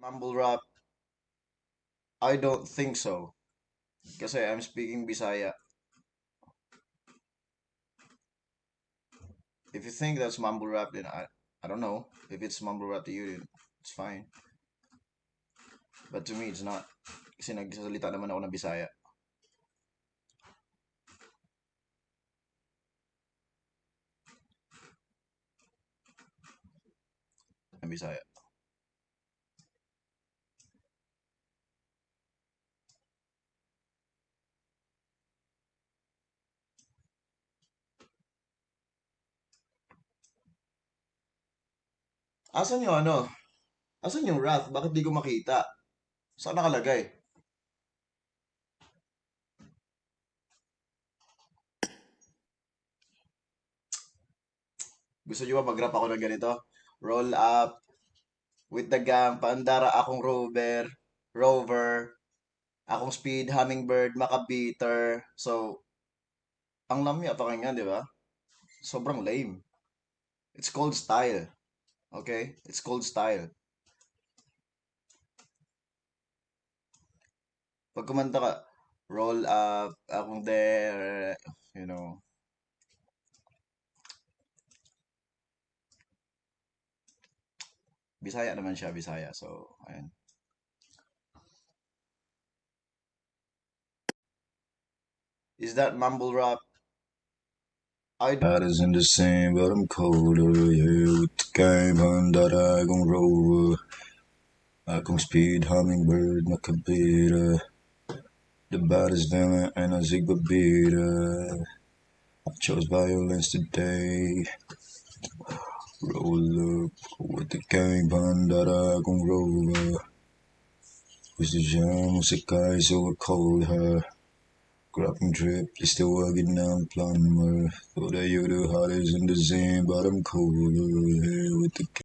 Mumble rap? I don't think so. Kasi I'm speaking Bisaya. If you think that's mumble rap, then I, I don't know. If it's mumble rap to you, then it's fine. But to me, it's not. Kasi nagsasalita naman ako ng Bisaya. Ng Bisaya. Asan yung ano? Asan yung wrath? Bakit di ko makita? Saan nakalagay? Gusto nyo ba mag-rap ako ng ganito? Roll up, with the gang, paandara akong rover, rover, akong speed, hummingbird, makabeater. So, ang lamya pakinggan, di ba? Sobrang lame. It's called style. Okay? It's called style. Pag kumanta ka, roll up, akong there, you know. Bisaya naman siya, Bisaya. So, ayan. Is that mumble rap? I That isn't the same, but I'm colder. Yeah, with the game under akong rover. Akong speed, hummingbird, makabita. The baddest villain and a zigbabita. I chose violence today. Roll up with the gang under akong rover. Gusto siya musikay, so I called her. Grabbing drip, please still working on plumber. Thought that you the hottest in the but I'm colder. Yeah, with the